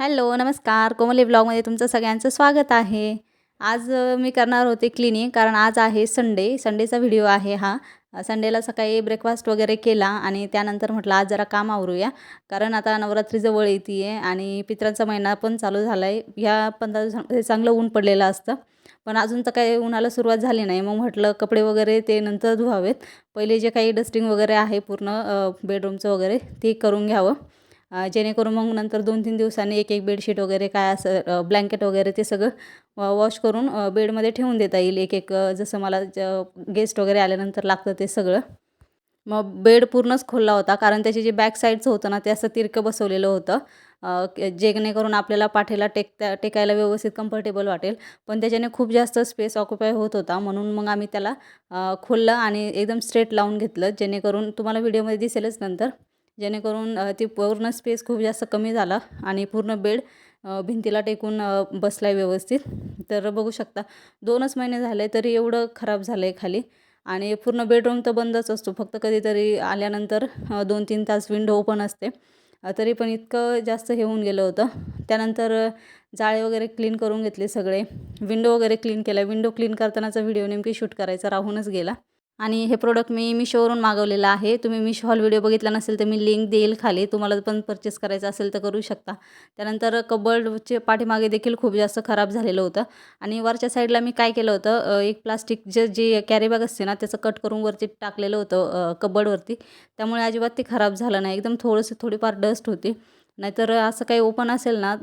Hello नमस्कार. कोमली ब्लॉगमध्ये तुमचं सगळ्यांचं स्वागत आहे. आज मी करणार होते क्लिनिंग कारण आज आहे संडे. संडेचा व्हिडिओ आहे हा. संडेला सकाळी ब्रेकफास्ट वगैरे केला आणि त्यानंतर म्हटलं आज जरा काम आवरूया. कारण आता नवरात्री जवळ येते आहे आणि पित्रांचा महिना पण चालू झाला आहे ह्या पंधरा दिवसांमध्ये चांगलं ऊन पडलेलं असतं. पण अजून तर काही उन्हाला सुरुवात झाली नाही. मग म्हटलं कपडे वगैरे ते नंतर धुवावेत. पहिले जे काही डस्टिंग वगैरे आहे पूर्ण बेडरूमचं वगैरे ते करून घ्यावं. जेणेकरून मग नंतर दोन तीन दिवसांनी एक एक बेडशीट वगैरे काय असं ब्लँकेट वगैरे ते सगळं वॉश करून बेडमध्ये ठेवून देता येईल. एक एक जसं मला गेस्ट वगैरे आल्यानंतर लागतं ते सगळं. मग बेड पूर्णच खोलला होता कारण त्याचे जे बॅक साईडचं होतं ना ते असं तिरकं बसवलेलं होतं. जेणेकरून आपल्याला पाठीला टेकता टेकायला व्यवस्थित कम्फर्टेबल वाटेल. पण त्याच्याने खूप जास्त स्पेस ऑक्युपाय होत होता म्हणून मग आम्ही त्याला खोललं आणि एकदम स्ट्रेट लावून घेतलं जेणेकरून तुम्हाला व्हिडिओमध्ये दिसेलच नंतर. जेणेकरून ती पूर्ण स्पेस खूप जास्त कमी झाला आणि पूर्ण बेड भिंतीला टेकून बसला आहे व्यवस्थित. तर बघू शकता दोनच महिने झाले तरी एवढं खराब झालं आहे खाली. आणि पूर्ण बेडरूम तर बंदच असतो. फक्त कधीतरी आल्यानंतर दोन तीन तास विंडो ओपन असते. तरी पण इतकं जास्त हे होऊन गेलं होतं. त्यानंतर जाळे वगैरे क्लीन करून घेतले सगळे. विंडो वगैरे क्लीन केला. विंडो क्लीन करतानाचा व्हिडिओ नेमकी शूट करायचा राहूनच गेला. आणि हे प्रोडक्ट मी मिशोवरून मागवलेलं आहे. तुम्ही मिशो हॉल व्हिडिओ बघितला नसेल तर मी लिंक देईल खाली. तुम्हाला पण परचेस करायचं असेल तर करू शकता. त्यानंतर कबर्डचे पाठीमागे देखील खूप जास्त खराब झालेलं होतं. आणि वरच्या साईडला मी काय केलं होतं एक प्लास्टिकचं जे कॅरीबॅग असते ना त्याचं कट करून वरती टाकलेलं होतं कबर्डवरती त्यामुळे अजिबात ते खराब झालं नाही. एकदम थोडंसं थोडीफार डस्ट होती. नाहीतर असं काही ओपन असेल ना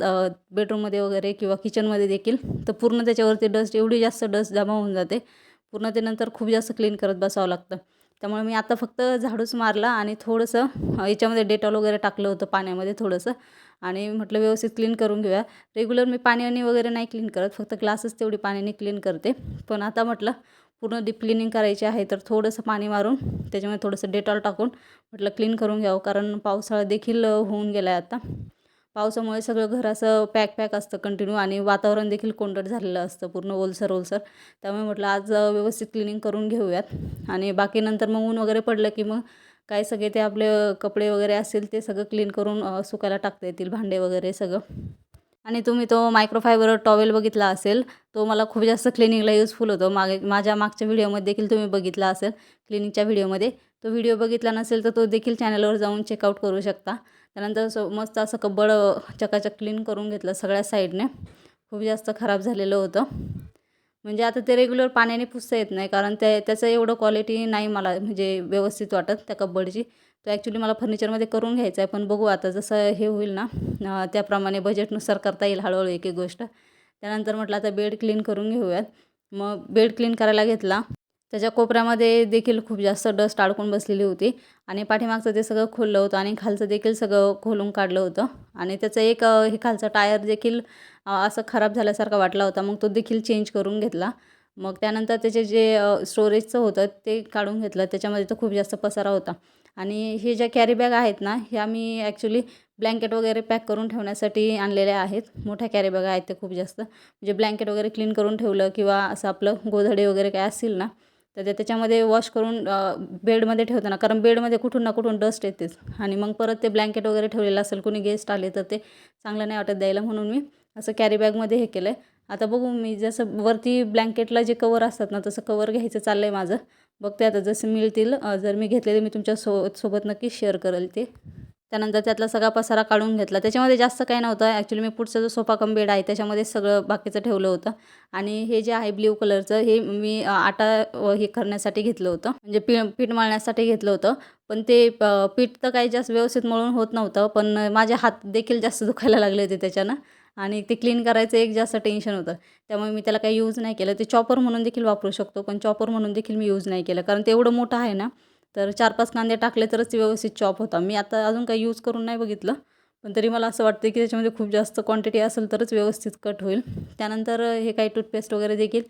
बेडरूममध्ये वगैरे किंवा किचनमध्ये देखील तर पूर्ण त्याच्यावरती डस्ट एवढी जास्त डस्ट जमा होऊन जाते. पूर्ण ते नंतर खूप जास्त क्लीन करत बसावं लागतं. त्यामुळे मी आता फक्त झाडूच मारला आणि थोडंसं याच्यामध्ये डेटॉल वगैरे टाकलं होतं पाण्यामध्ये थोडंसं. आणि म्हटलं व्यवस्थित क्लीन करून घेऊया. रेग्युलर मी पाण्याने वगैरे नाही क्लीन करत फक्त ग्लासच तेवढी पाण्याने क्लीन करते. पण आता म्हटलं पूर्ण डीप क्लिनिंग करायची आहे तर थोडंसं पाणी मारून त्याच्यामध्ये थोडंसं डेटॉल टाकून म्हटलं क्लीन करून घ्यावं. कारण पावसाळा देखील होऊन गेला आहे आता. पावसामुळे सगळं घर असं पॅक पॅक असतं कंटिन्यू आणि वातावरण देखील कोंडट झालेलं असतं पूर्ण ओलसर ओलसर. त्यामुळे म्हटलं आज व्यवस्थित क्लिनिंग करून घेऊयात. आणि बाकी नंतर मग ऊन वगैरे पडलं की मग काय सगळे ते आपले कपडे वगैरे असतील ते सगळं क्लीन करून सुकायला टाकता येतील भांडे वगैरे सगळं. आणि तुम्ही तो मायक्रोफायबर टॉवेल बघितला असेल तो मला खूप जास्त क्लिनिंगला यूजफुल होतो. मागे माझ्या मागच्या व्हिडिओमध्ये देखील तुम्ही बघितला असेल क्लिनिंगच्या व्हिडिओमध्ये तो व्हिडिओ बघितला नसेल तर तो देखील चॅनलवर जाऊन चेकआउट करू शकता. त्यानंतर स मस्त असं कब्बड चकाचक क्लीन करून घेतलं सगळ्या साईडने खूप जास्त खराब झालेलं होतं. म्हणजे आता ते रेग्युलर पाण्याने पुसता येत नाही कारण त्या त्याचं एवढं क्वालिटी नाही मला म्हणजे व्यवस्थित वाटत त्या कब्बडची. तो ॲक्च्युली मला फर्निचरमध्ये करून घ्यायचा आहे पण बघू आता जसं हे होईल ना त्याप्रमाणे बजेटनुसार करता येईल हळूहळू एक एक गोष्ट. त्यानंतर म्हटलं आता बेड क्लीन करून घेऊयात. मग बेड क्लीन करायला घेतला. त्याच्या कोपऱ्यामध्ये देखील खूप जास्त डस्ट अडकून बसलेली होती. आणि पाठीमागचं ते सगळं खोललं होतं आणि खालचं देखील सगळं खोलून काढलं होतं. आणि त्याचं एक हे खालचं टायर देखील असं खराब झाल्यासारखा वाटला होता. मग तो देखील चेंज करून घेतला. मग त्यानंतर त्याचे जे स्टोरेजचं होतं ते काढून घेतलं. त्याच्यामध्ये तर खूप जास्त पसारा होता. आणि हे ज्या कॅरी बॅग आहेत ना ह्या मी ॲक्च्युली ब्लँकेट वगैरे पॅक करून ठेवण्यासाठी आणलेल्या आहेत. मोठ्या कॅरी बॅग आहेत ते खूप जास्त. म्हणजे ब्लँकेट वगैरे क्लीन करून ठेवलं किंवा असं आपलं गोधडे वगैरे काय असतील ना तर ते त्याच्यामध्ये वॉश करून बेडमध्ये ठेवताना कारण बेडमध्ये कुठून ना कुठून डस्ट येतेच. आणि मग परत ते ब्लँकेट वगैरे ठेवलेलं असेल कोणी गेस्ट आले तर ते चांगलं नाही वाटत द्यायला म्हणून मी असं कॅरी बॅगमध्ये हे केलं आहे आता बघू मी जसं वरती ब्लँकेटला जे कवर असतात ना तसं कवर घ्यायचं चाललं आहे माझं. बघते आता जसं मिळतील जर मी घेतलेले मी तुमच्या सो सोबत नक्कीच शेअर करेल ते. त्यानंतर त्यातला सगळा पसारा काढून घेतला. त्याच्यामध्ये जास्त काही नव्हतं. ॲक्च्युली मी पुढचा जो सोफा कम बेड आहे त्याच्यामध्ये सगळं बाकीचं ठेवलं होतं. आणि हे जे आहे ब्ल्यू कलरचं हे मी आटा हे करण्यासाठी घेतलं होतं. म्हणजे पी पीठ मळण्यासाठी घेतलं होतं. पण ते पीठ तर काही जास्त व्यवस्थित मळून होत नव्हतं. पण माझे हात देखील जास्त दुखायला लागले होते त्याच्यानं. आणि ते क्लीन करायचं एक जास्त टेन्शन होतं. त्यामुळे मी त्याला काही यूज नाही केलं. ते चॉपर म्हणून देखील वापरू शकतो. पण चॉपर म्हणून देखील मी यूज नाही केलं. कारण ते एवढं मोठं आहे ना तर चार पाच कांदे टाकले तरच व्यवस्थित चॉप होता. मी आता अजून काही यूज करून नाही बघितलं पण तरी मला असं वाटतं की त्याच्यामध्ये खूप जास्त क्वांटिटी असेल तरच व्यवस्थित कट होईल. त्यानंतर हे काही टूथपेस्ट वगैरे देखील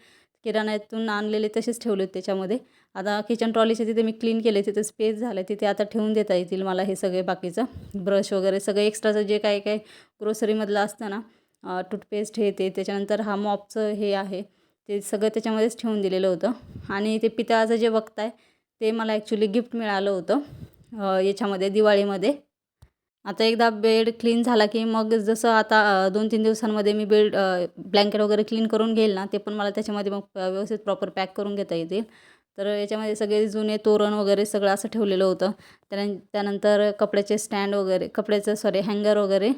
किराण्यातून आणलेले तसेच ठेवले आहेत त्याच्यामध्ये. आता किचन ट्रॉलीचे तिथे मी क्लीन केले तिथे स्पेस झालं तिथे आता ठेवून देता येतील मला हे सगळे बाकीचं. ब्रश वगैरे सगळं एक्स्ट्राचं जे काही काही ग्रोसरीमधलं असतं ना टूथपेस्ट हे ते त्याच्यानंतर हा मॉपचं हे आहे ते सगळं त्याच्यामध्येच ठेवून दिलेलं होतं. आणि ते पितळाचं जे वक्त आहे ते मला ॲक्च्युली गिफ्ट मिळालं होतं याच्यामध्ये दिवाळीमध्ये. आता एकदा बेड क्लीन झाला की मग जसं आता दोन तीन दिवसांमध्ये मी बेड ब्लँकेट वगैरे क्लीन करून घेईल ना ते पण मला त्याच्यामध्ये मग व्यवस्थित प्रॉपर पॅक करून घेता येतील. तर याच्यामध्ये सगळे जुने तोरण वगैरे सगळं असं ठेवलेलं होतं. त्यान त्यानंतर कपड्याचे स्टँड वगैरे कपड्याचं सॉरी हँगर वगैरे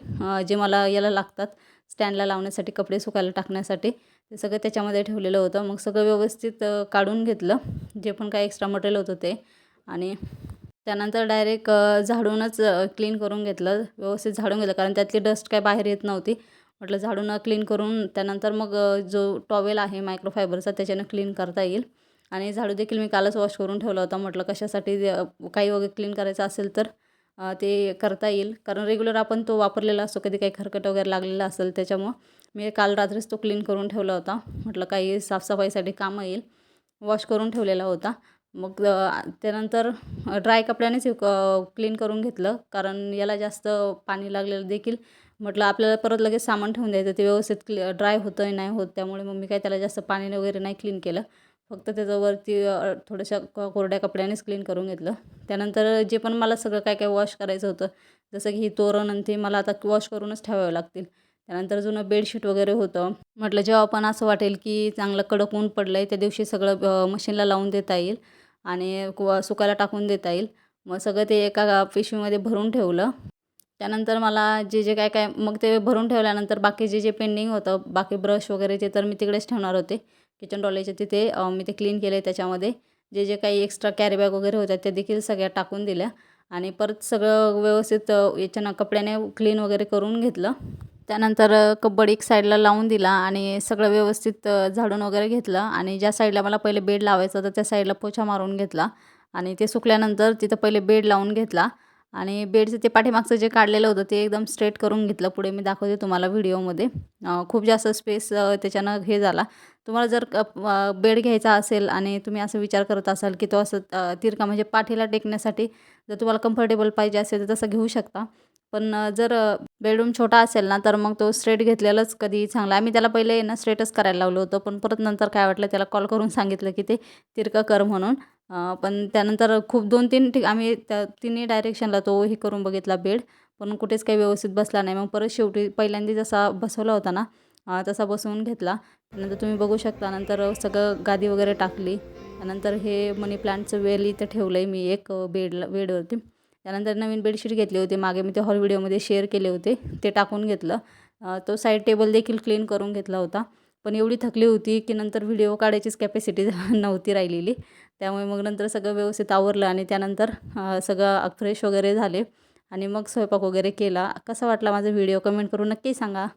जे मला याला लागतात स्टँडला लावण्यासाठी कपडे सुकायला टाकण्यासाठी ते सगळं त्याच्यामध्ये ठेवलेलं होतं. मग सगळं व्यवस्थित काढून घेतलं. जे पण काय एक्स्ट्रा मटेरियल होतं ते. आणि त्यानंतर डायरेक्ट झाडूनच क्लीन करून घेतलं. व्यवस्थित झाडून घेतलं. कारण त्यातली डस्ट काय बाहेर येत नव्हती. म्हटलं झाडून क्लीन करून त्यानंतर मग जो टॉवेल आहे मायक्रोफायबरचा त्याच्यानं क्लीन करता येईल. आणि झाडू देखील मी कालच वॉश करून ठेवला होता. म्हटलं कशासाठी काही वगैरे क्लीन करायचं असेल तर ते करता येईल. कारण रेग्युलर आपण तो वापरलेला असतो कधी काही खरकट वगैरे लागलेला असेल त्याच्यामुळं. मी काल रात्रीच तो क्लीन करून ठेवला होता. म्हटलं काही साफसफाईसाठी कामं येईल. वॉश करून ठेवलेला होता. मग त्यानंतर ड्राय कपड्यानेच क्लीन करून घेतलं. कारण याला जास्त पाणी लागलेलं देखील. म्हटलं आपल्याला परत लगेच सामान ठेवून द्यायचं. ते व्यवस्थित क्लि ड्राय होतं आहे नाही होत. त्यामुळे मग मी काय त्याला जास्त पाणी वगैरे नाही क्लीन केलं. फक्त त्याच्यावरती थोड्याशा कोरड्या कपड्यानेच क्लीन करून घेतलं. त्यानंतर जे पण मला सगळं काय काय वॉश करायचं होतं जसं की ही तोरण आणि ते मला आता वॉश करूनच ठेवावं लागतील. त्यानंतर जुनं बेडशीट वगैरे होतं. म्हटलं जेव्हा पण असं वाटेल की चांगलं कडक ऊन पडलं आहे त्या दिवशी सगळं मशीनला लावून देता येईल आणि सुकायला टाकून देता येईल. मग सगळं ते एका पिशवीमध्ये भरून ठेवलं. त्यानंतर मला जे जे काय काय मग ते भरून ठेवल्यानंतर बाकी जे जे पेंडिंग होतं बाकी ब्रश वगैरे ते तर मी तिकडेच ठेवणार होते. किचन डॉलेचे तिथे मी ते क्लीन केले त्याच्यामध्ये. जे जे काही एक्स्ट्रा कॅरीबॅग वगैरे होत्या त्या देखील सगळ्या टाकून दिल्या. आणि परत सगळं व्यवस्थित याच्यानं कपड्याने क्लीन वगैरे करून घेतलं. त्यानंतर कबड्डी एक साईडला लावून दिला आणि सगळं व्यवस्थित झाडून वगैरे घेतलं. आणि ज्या साईडला मला पहिले बेड लावायचं होतं त्या साईडला पोछा मारून घेतला. आणि ते सुकल्यानंतर तिथं पहिले बेड लावून घेतला. आणि बेडचं ते पाठीमागचं जे काढलेलं होतं ते एकदम स्ट्रेट करून घेतलं. पुढे मी दाखवते तुम्हाला व्हिडिओमध्ये. खूप जास्त स्पेस त्याच्यानं हे झाला. तुम्हाला जर बेड घ्यायचा असेल आणि तुम्ही असं विचार करत असाल की तो असं तिरका म्हणजे पाठीला टेकण्यासाठी जर तुम्हाला कम्फर्टेबल पाहिजे असेल तर तसं घेऊ शकता. पण जर बेडरूम छोटा असेल ना तर मग तो स्ट्रेट घेतलेलाच कधी चांगला. आम्ही त्याला पहिले ना स्ट्रेटच करायला लावलं होतं पण परत नंतर काय वाटलं त्याला कॉल करून सांगितलं की ते तिरकं कर म्हणून. पण त्यानंतर खूप दोन तीन ठिक आम्ही त्या तिन्ही डायरेक्शनला तो हे करून बघितला बेड पण कुठेच काही व्यवस्थित बसला नाही. मग परत शेवटी पहिल्यांदा जसा बसवला होता ना तसा बसवून घेतला. त्यानंतर तुम्ही बघू शकता नंतर सगळं गादी वगैरे टाकली. त्यानंतर हे मनी प्लांटचं वेल इथं ठेवलं आहे मी एक बेडला बेडवरती. त्यानंतर नवीन बेडशीट घेतली होती. मागे मी ते हॉल व्हिडिओमध्ये शेअर केले होते. ते टाकून घेतलं. तो साईड टेबल देखील क्लीन करून घेतला होता. पण एवढी थकली होती की नंतर व्हिडिओ काढायचीच कॅपॅसिटी नव्हती राहिलेली. त्यामुळे मग नंतर सगळं व्यवस्थित आवरलं आणि त्यानंतर सगळं फ्रेश वगैरे झाले. आणि मग स्वयंपाक वगैरे केला. कसा वाटला माझा व्हिडिओ? कमेंट करून नक्की सांगा.